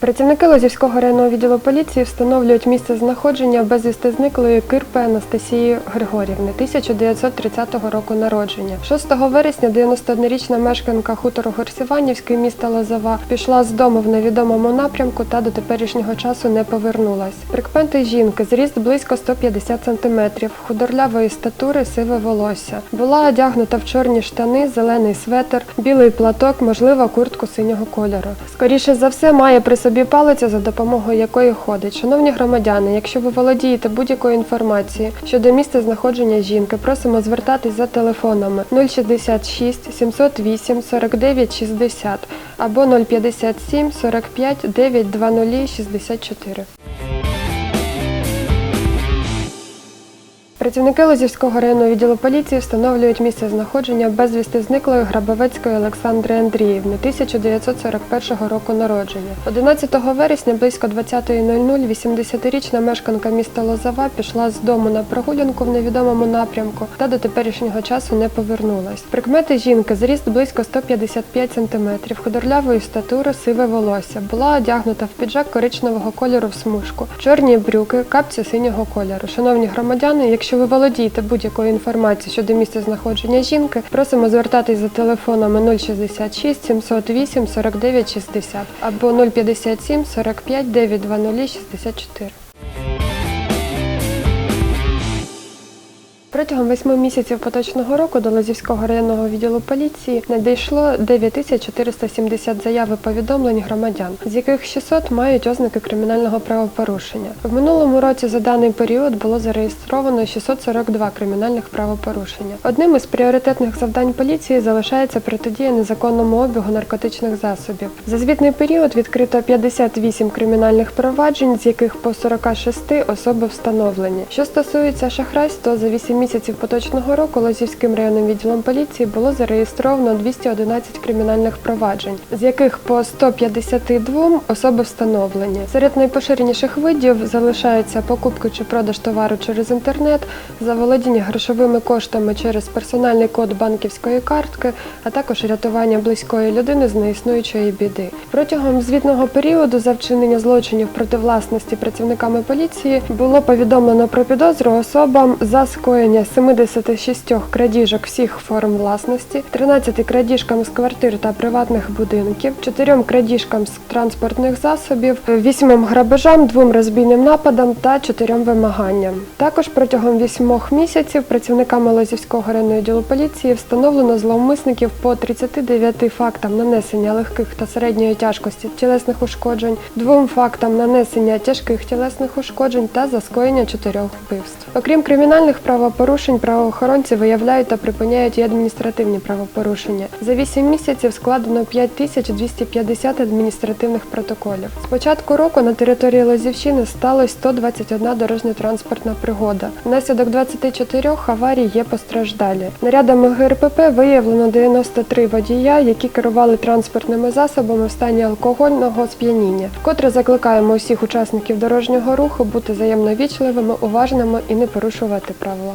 Працівники Лозівського районного відділу поліції встановлюють місце знаходження безвісти зниклої Кирпи Анастасії Григорівни 1930 року народження. 6 вересня 91-річна мешканка хутору Горсіванівської міста Лозова пішла з дому в невідомому напрямку та до теперішнього часу не повернулась. Прикмети жінки зріст близько 150 см, худорлявої статури, сиве волосся. Була одягнута в чорні штани, зелений светр, білий платок, можливо, куртку синього кольору. Скоріше за все, має при собі палиця, за допомогою якої ходить. Шановні громадяни, якщо ви володієте будь-якою інформацією щодо місця знаходження жінки, просимо звертатись за телефонами 066 708 49 60 або 057 45 920 64. Працівники Лозівського районного відділу поліції встановлюють місце знаходження безвісти зниклої Грабовецької Олександри Андріївни 1941 року народження. 11 вересня близько 20.00 80-річна мешканка міста Лозова пішла з дому на прогулянку в невідомому напрямку та до теперішнього часу не повернулась. Прикмети жінки зріст близько 155 см, худорлявої статури, сиве волосся. Була одягнута в піджак коричневого кольору в смужку, чорні брюки, капці синього кольору. Шановні громадяни, якщо ви володієте будь-якою інформацією щодо місця знаходження жінки, просимо звертатись за телефонами 066 708 49 60 або 057 45 920 64. Протягом восьми місяців поточного року до Лозівського районного відділу поліції надійшло 9470 заяв і повідомлень громадян, з яких 600 мають ознаки кримінального правопорушення. В минулому році за даний період було зареєстровано 642 кримінальних правопорушення. Одним із пріоритетних завдань поліції залишається протидія незаконному обігу наркотичних засобів. За звітний період відкрито 58 кримінальних проваджень, з яких по 46 особи встановлені. Що стосується шахрайства, за 8 місяців поточного року Лозівським районним відділом поліції було зареєстровано 211 кримінальних проваджень, з яких по 152 особи встановлені. Серед найпоширеніших видів залишаються покупки чи продаж товару через інтернет, заволодіння грошовими коштами через персональний код банківської картки, а також рятування близької людини з неіснуючої біди. Протягом звітного періоду за вчинення злочинів проти власності працівниками поліції було повідомлено про підозру особам за скоєння 76 крадіжок всіх форм власності, 13 крадіжкам з квартир та приватних будинків, 4 крадіжкам з транспортних засобів, 8 грабежам, 2 розбійним нападам та 4 вимаганням. Також протягом 8 місяців працівниками Лозівського районного відділу поліції встановлено зловмисників по 39 фактам нанесення легких та середньої тяжкості тілесних ушкоджень, двом фактам нанесення тяжких тілесних ушкоджень та за скоєння чотирьох вбивств. Окрім кримінальних правопорушень, правоохоронці виявляють та припиняють і адміністративні правопорушення. За 8 місяців складено 5250 адміністративних протоколів. З початку року на території Лозівщини сталося 121 дорожньо-транспортна пригода. Внаслідок 24 аварій є постраждалі. Нарядами ГРПП виявлено 93 водія, які керували транспортними засобами в стані алкогольного сп'яніння. Вкотре закликаємо усіх учасників дорожнього руху бути взаємно вічливими, уважними і не порушувати правила.